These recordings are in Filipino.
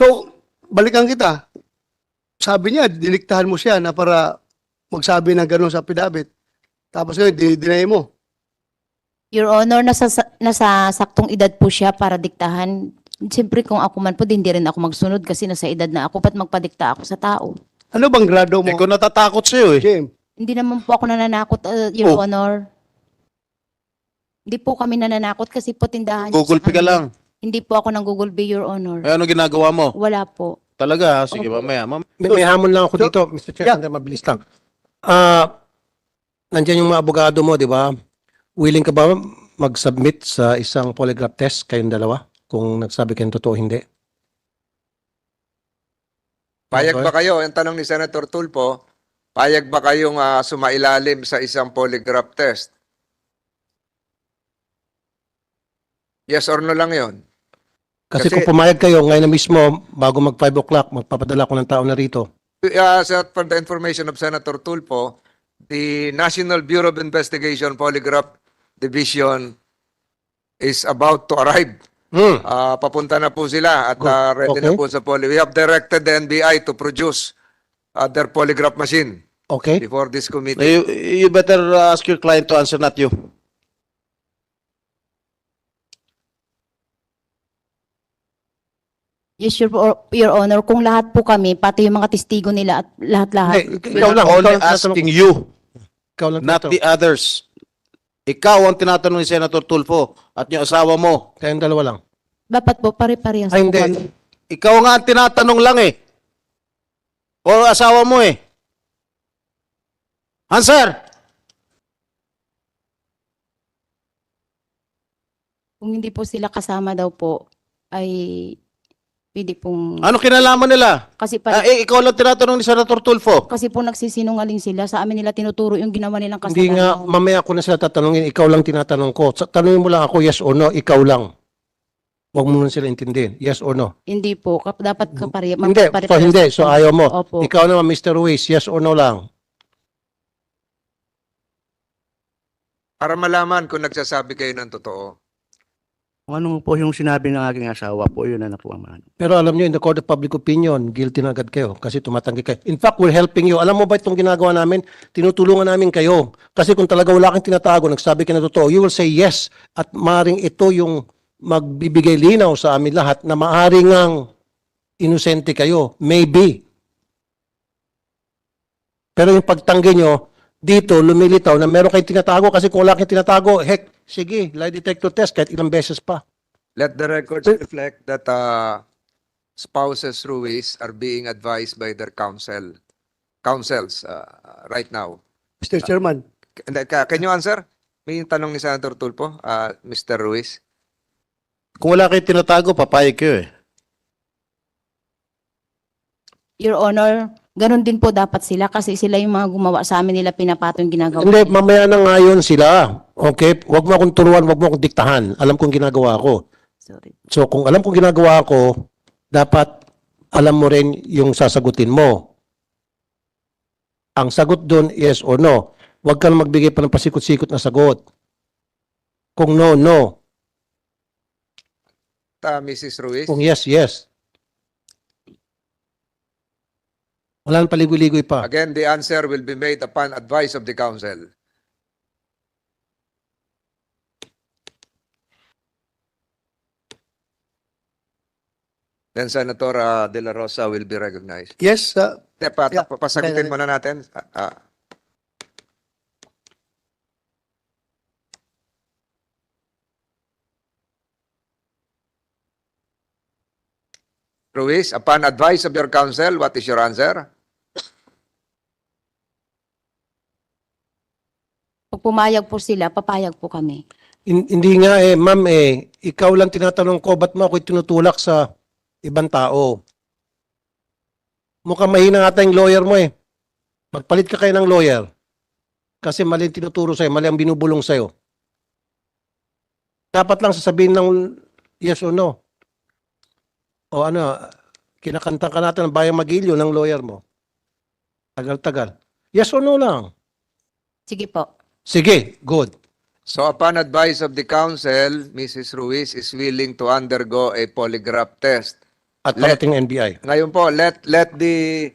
So, balikan kita. Sabi niya, diniktahan mo siya na para magsabi ng gano'n sa pidabit. Tapos ngayon, dinay mo. Your Honor, nasa, nasa saktong edad po siya para diktahan. Siyempre kung ako man po, di hindi rin ako magsunod kasi nasa edad na ako. Pat magpadikta ako sa tao? Ano bang grado mo, Ikaw natatakot sa'yo eh. Jim? Hindi naman po ako nananakot, uh, Your Oh. Honor. Hindi po kami nananakot kasi po tindahan. Google sa Pay ka amin. lang. Hindi po ako ng Google Pay, Your Honor. Eh, ano ginagawa mo? Wala po. Talaga, sige mamaya. Mam May, may hamon lang ako So- dito, Mr. Chair, Yeah. mabilis lang. Ah, nandiyan yung mga abogado mo, di ba? Willing ka ba mag-submit sa isang polygraph test kayong dalawa? Kung nagsabi kayong totoo, hindi. Payag Okay. ba kayo? Ang tanong ni Senator Tulfo, payag ba kayong ah, sumailalim sa isang polygraph test? Yes or no lang yon. Kasi, Kasi- kung pumayag kayo, ngayon na mismo, bago mag 5 o'clock, magpapadala ko ng tao na rito. Uh, sa- for the information of Senator Tulfo, the National Bureau of Investigation Polygraph Division is about to arrive. Hmm. Ah, papunta na po sila at ah, ready na Okay. po sa poly. We have directed the NBI to produce ah, their polygraph machine Okay? before this committee. you, you better ask your client to answer, not you. Yes, Your, Your Honor. Kung lahat po kami, pati yung mga testigo nila at lahat-lahat. Hindi, ikaw lang. Ikaw only lang tinatanong asking ko. you, Ikaw lang not tinatanong. the others. Ikaw ang tinatanong ni Senator Tulfo at yung asawa mo. Kayong dalawa lang. Dapat po, pare-parehas Ay, po hindi. kami. Ikaw nga ang tinatanong lang eh. O asawa mo eh. Answer! Kung hindi po sila kasama daw po, ay pwede pong... Ano kinalaman nila? Kasi Ah, pa, eh, ikaw lang tinatanong ni Senator Tulfo. kasi po nagsisinungaling sila. Sa amin nila tinuturo yung ginawa nilang kasalanan. Hindi nga, mamaya ko na sila tatanungin, ikaw lang tinatanong ko. Sa- Tanungin mo lang ako, yes or no, ikaw lang. Huwag mo na sila intindihin. Yes or no? Hindi po. Kap- dapat kapare, Hindi, so hindi. po. So ayaw mo. Opo. Ikaw naman, Mr. Ruiz, yes or no lang? Para malaman kung nagsasabi kayo ng totoo. Kung ano po yung sinabi ng aking asawa po, yun na na po ang ano. Pero alam nyo, in the court of public opinion, guilty na agad kayo kasi tumatanggi kayo. In fact, we're helping you. Alam mo ba itong ginagawa namin? Tinutulungan namin kayo. Kasi kung talaga wala kang tinatago, nagsabi ka na totoo, you will say yes. At maring ito yung magbibigay linaw sa amin lahat na maaring ang inosente kayo. Maybe. Pero yung pagtanggi nyo, dito lumilitaw na meron kayong tinatago kasi kung wala kayong tinatago, heck, sige, lie detector test kahit ilang beses pa. Let the records reflect that uh, spouses Ruiz are being advised by their counsel, counsels uh, right now. Mr. Chairman, And, uh, ca- Can you answer? May tanong ni Senator Tulfo, uh, Mr. Ruiz. Kung wala kayo tinatago, papayag kayo eh. Your Honor, ganun din po dapat sila kasi sila yung mga gumawa sa amin nila pinapato yung ginagawa. Hindi, nila. mamaya na ngayon sila. Okay? Huwag mo akong turuan, huwag mo akong diktahan. Alam kong ginagawa ko. Sorry. So, kung alam kong ginagawa ko, dapat alam mo rin yung sasagutin mo. Ang sagot doon, yes or no. Huwag ka na magbigay pa ng pasikot-sikot na sagot. Kung no, no. Uh, Mrs. Ruiz. Kung yes, yes. Wala nang paligoy-ligoy pa. Again, the answer will be made upon advice of the counsel. Then Senator uh, De La Rosa will be recognized. yes, uh, Te, pa, Yeah. pa- pasagutin muna natin. Ah, ah. Ruiz, upon advice of your counsel, what is your answer? Pag pumayag po sila, papayag po kami. Hin- Hindi nga eh, ma'am eh, ikaw lang tinatanong ko, ba't mo ako tinutulak sa ibang tao? Mukhang mahina ata yung lawyer mo eh. Magpalit ka kayo ng lawyer. Kasi mali ang tinuturo sa'yo, mali ang binubulong sa'yo. Dapat lang sasabihin ng yes or no. O ano, kinakanta ka natin ng Bayang Magilyo ng lawyer mo. Tagal-tagal. Yes or no lang. Sige po. Sige, good. So upon advice of the counsel, Mrs. Ruiz is willing to undergo a polygraph test. At Let- parating NBI. Ngayon po, let let the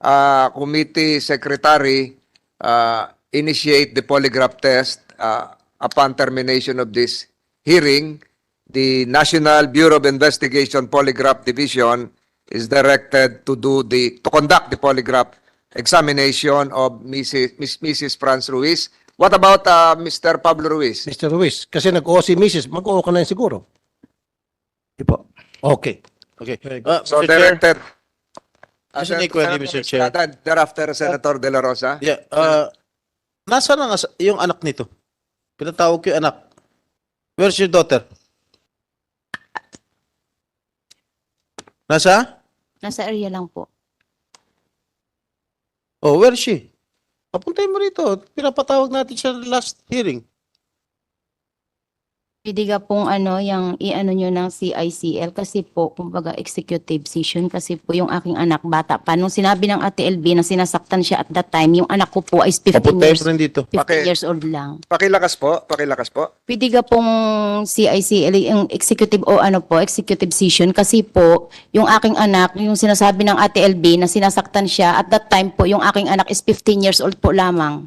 uh, committee secretary uh, initiate the polygraph test uh, upon termination of this hearing. The National Bureau of Investigation Polygraph Division is directed to do the to conduct the polygraph examination of Mrs. Miss, Mrs. Franz Ruiz. What about uh, Mr. Pablo Ruiz? Mr. Ruiz, kasi nag-oo si Mrs. Mag-oo ka na yun siguro. Hindi po. Okay. Okay. Uh, So Mr. Chair, directed. Uh, Just an inquiry, Senator Mr. Chair. Estrada, Thereafter, Senator De La Rosa. yeah, uh, nasaan ang asa- yung anak nito? Pinatawag ko yung anak. Where's your daughter? Nasa? Nasa area lang po. Oh, where is she? Papuntay mo rito. Pinapatawag natin siya last hearing. Pwede ka pong ano, yung i-ano nyo ng CICL kasi po, kumbaga executive session kasi po yung aking anak bata pa. Nung sinabi ng Ate LB na sinasaktan siya at that time, yung anak ko po is 15 Papuntay years, rin dito. 15 Okay. years old lang. Pakilakas po, pakilakas po. Pwede ka pong CICL, yung executive o ano po, executive session kasi po, yung aking anak, yung sinasabi ng Ate LB na sinasaktan siya at that time po, yung aking anak is 15 years old po lamang.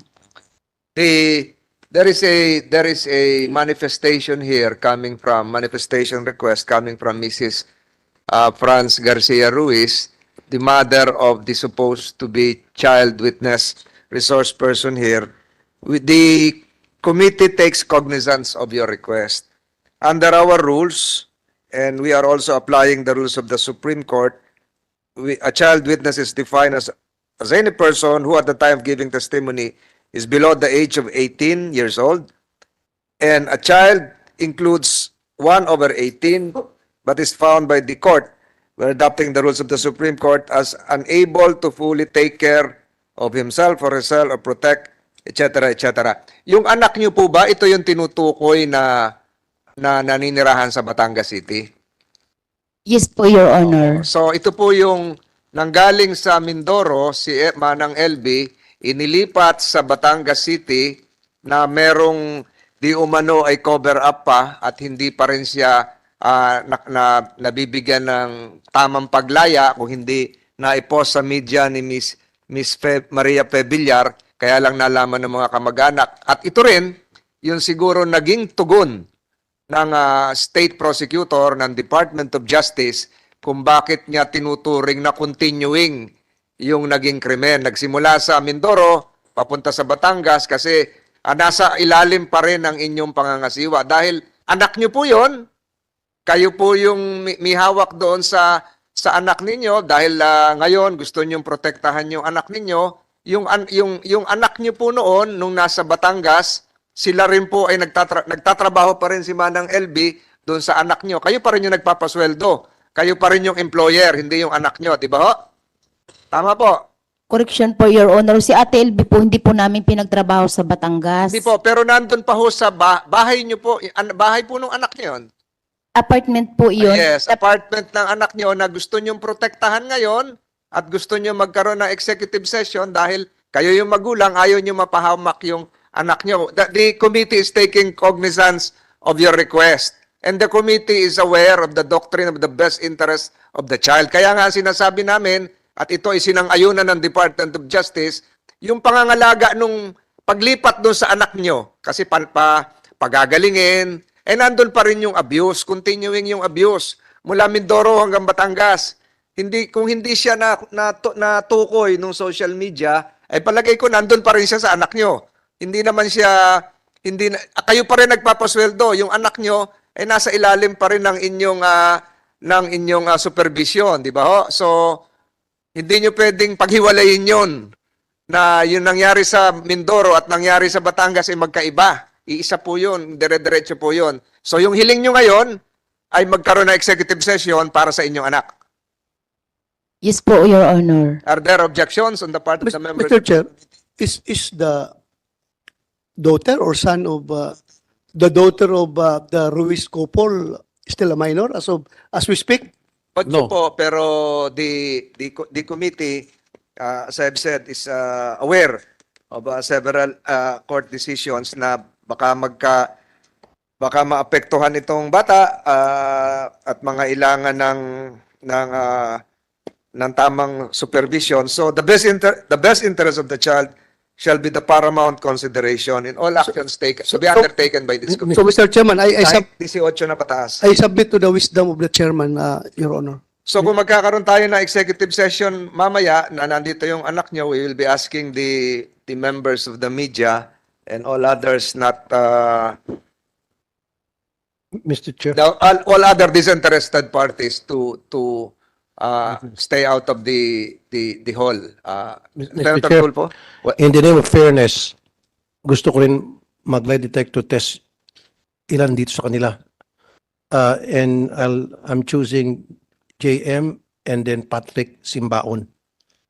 The there is a there is a manifestation here coming from manifestation request coming from Mrs. Uh, Franz Garcia Ruiz, the mother of the supposed to be child witness resource person here. The committee takes cognizance of your request. Under our rules, and we are also applying the rules of the Supreme Court, we, a child witness is defined as as any person who at the time of giving testimony is below the age of 18 years old. And a child includes 1 over 18 but is found by the court. We're adopting the rules of the Supreme Court as unable to fully take care of himself or herself or protect etc etc yung anak niyo po ba ito yung tinutukoy na na naninirahan sa Batangas City? Yes po, Your Honor. So ito po yung nanggaling sa Mindoro, si E- Manang LB, inilipat sa Batangas City na merong di umano ay cover up pa at hindi pa rin siya ah, na, na, nabibigyan ng tamang paglaya kung hindi naipost sa media ni Miss, Miss Fe, Maria Pebillar, kaya lang nalaman ng mga kamag-anak. At ito rin, yung siguro naging tugon ng ah, state prosecutor ng Department of Justice kung bakit niya tinuturing na continuing yung naging krimen. Nagsimula sa Mindoro, papunta sa Batangas kasi ah, nasa ilalim pa rin ang inyong pangangasiwa. Dahil anak niyo po yon kayo po yung mi- may hawak doon sa sa anak ninyo dahil ah, ngayon gusto niyo protektahan yung anak ninyo. Yung, an- yung, yung anak niyo po noon, nung nasa Batangas, sila rin po ay nagtatra- nagtatrabaho pa rin si Manang LB doon sa anak niyo. Kayo pa rin yung nagpapasweldo. Kayo pa rin yung employer, hindi yung anak niyo, di ba ho? Tama po. Correction po, Your Honor. Si Ate LB po, hindi po namin pinagtrabaho sa Batangas. Hindi po, pero nandun pa ho sa ba- bahay niyo po, an- bahay po nung anak niyo yun. Apartment po yun. Yes, apartment ng anak niyo na gusto niyong protektahan ngayon at gusto niyo magkaroon ng executive session dahil kayo yung magulang, ayaw niyo mapahamak yung anak niyo. The, the committee is taking cognizance of your request. And the committee is aware of the doctrine of the best interest of the child. Kaya nga sinasabi namin, at ito ay sinang-ayunan ng Department of Justice, yung pangangalaga nung paglipat doon sa anak nyo, kasi pa, pa, pagagalingin, eh nandun pa rin yung abuse, continuing yung abuse, mula Mindoro hanggang Batangas. Hindi, kung hindi siya na, na, natukoy nung social media, ay palagay ko nandun pa rin siya sa anak nyo. Hindi naman siya, hindi ah, kayo pa rin nagpapasweldo, yung anak nyo ay nasa ilalim pa rin ng inyong, ah, ng inyong ah, supervision, di ba ho? So, hindi nyo pwedeng paghiwalayin yon na yung nangyari sa Mindoro at nangyari sa Batangas ay magkaiba. Iisa po yun, dire-diretso po yun. So yung hiling nyo ngayon ay magkaroon ng executive session para sa inyong anak. Yes po, Your Honor. Are there objections on the part of the members? Mr. Chair, is is the daughter or son of uh, the daughter of uh, the Ruiz couple still a minor as of as we speak? Ocho No. po, pero the, the, the committee, uh, as I've said, is uh, aware of uh, several uh, court decisions na baka magka baka maapektuhan itong bata uh, at mga ilangan ng ng ah, ng tamang supervision. So the best inter- the best interest of the child shall be the paramount consideration in all actions taken to be so- undertaken by this committee. So, Mr. Chairman, I, I, sub, Kahit 18 na pataas. I submit to the wisdom of the chairman, uh, Your Honor. So kung magkakaroon tayo ng executive session mamaya na nandito yung anak nyo, we will be asking the the members of the media and all others not uh, Mr. Chair. the, all, all other disinterested parties to to uh, stay out of the the the hall. Uh, Mr. Senator Chair. Tulfo? In the name of fairness, gusto ko rin mag-lie detector test ilan dito sa kanila. Uh, and I'll, I'm choosing JM and then Patrick Simbaon.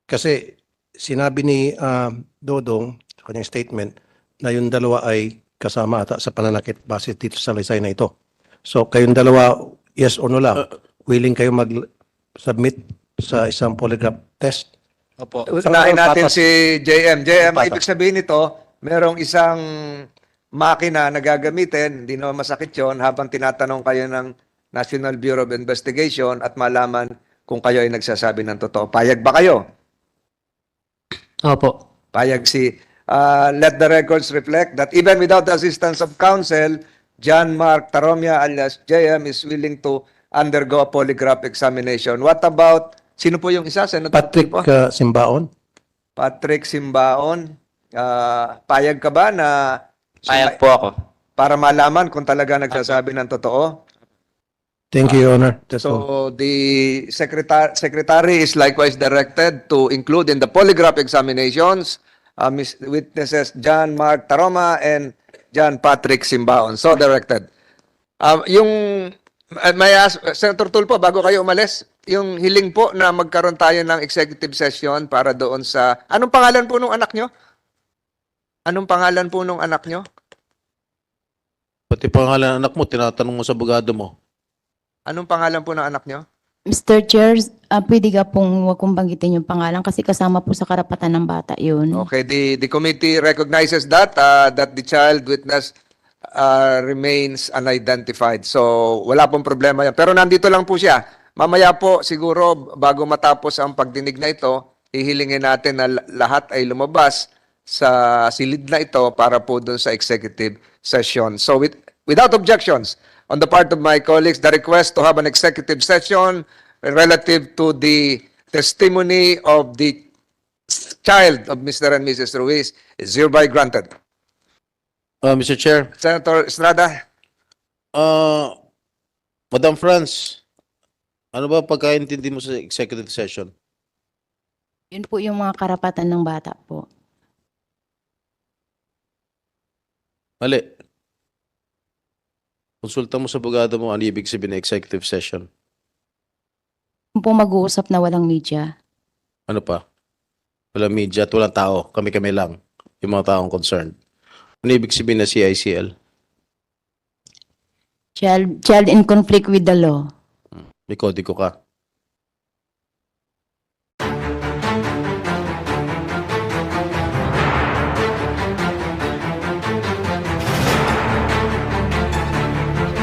Kasi sinabi ni uh, Dodong sa kanyang statement na yung dalawa ay kasama ata sa pananakit base dito sa lisay na ito. So kayong dalawa, yes or no lang, willing kayo mag-submit sa isang polygraph test? Opo. Unahin natin si JM. JM, Patas. ibig sabihin nito, merong isang makina na gagamitin, hindi naman masakit yon habang tinatanong kayo ng National Bureau of Investigation at malaman kung kayo ay nagsasabi ng totoo. Payag ba kayo? Opo. Payag si uh, let the records reflect that even without the assistance of counsel, John Mark Taromia alias JM is willing to undergo a polygraph examination. What about, sino po yung isa? Senator Patrick Tulfo? uh, Simbaon? Patrick Simbaon, ah, payag ka ba na Payag po ako. para malaman kung talaga nagsasabi ng totoo? Thank you, Your Honor. That's all. So the secretary secretary is likewise directed to include in the polygraph examinations uh, witnesses John Mark Taroma and John Patrick Simbaon. So directed. Um, yung uh, may ask, Senator Tulpo, bago kayo umalis, yung hiling po na magkaroon tayo ng executive session para doon sa... Anong pangalan po nung anak nyo? Anong pangalan po nung anak nyo? Pati pangalan ng anak mo, tinatanong mo sa abogado mo. Anong pangalan po ng anak nyo? Mr. Chair, ah, pwede ka pong huwag kong banggitin yung pangalan kasi kasama po sa karapatan ng bata yun. Okay, the the committee recognizes that uh, that the child witness uh, remains unidentified. So wala pong problema yan. Pero nandito lang po siya. Mamaya po siguro bago matapos ang pagdinig na ito, hihilingin natin na la- lahat ay lumabas sa silid na ito para po doon sa executive session. So with, without objections on the part of my colleagues, the request to have an executive session relative to the testimony of the child of Mr. and Mrs. Ruiz is hereby granted. Uh, Mr. Chair, Senator Estrada, uh, Madam France, ano ba pagkaintindi mo sa executive session? Yun po yung mga karapatan ng bata po. Mali. Konsulta mo sa abogado mo ano ibig sabihin ng executive session. Kung po mag-uusap na walang media. Ano pa? Walang media at walang tao. Kami-kami lang. Yung mga taong concerned. Ano ibig sabihin na CICL? Child, child in conflict with the law. May kodigo ka.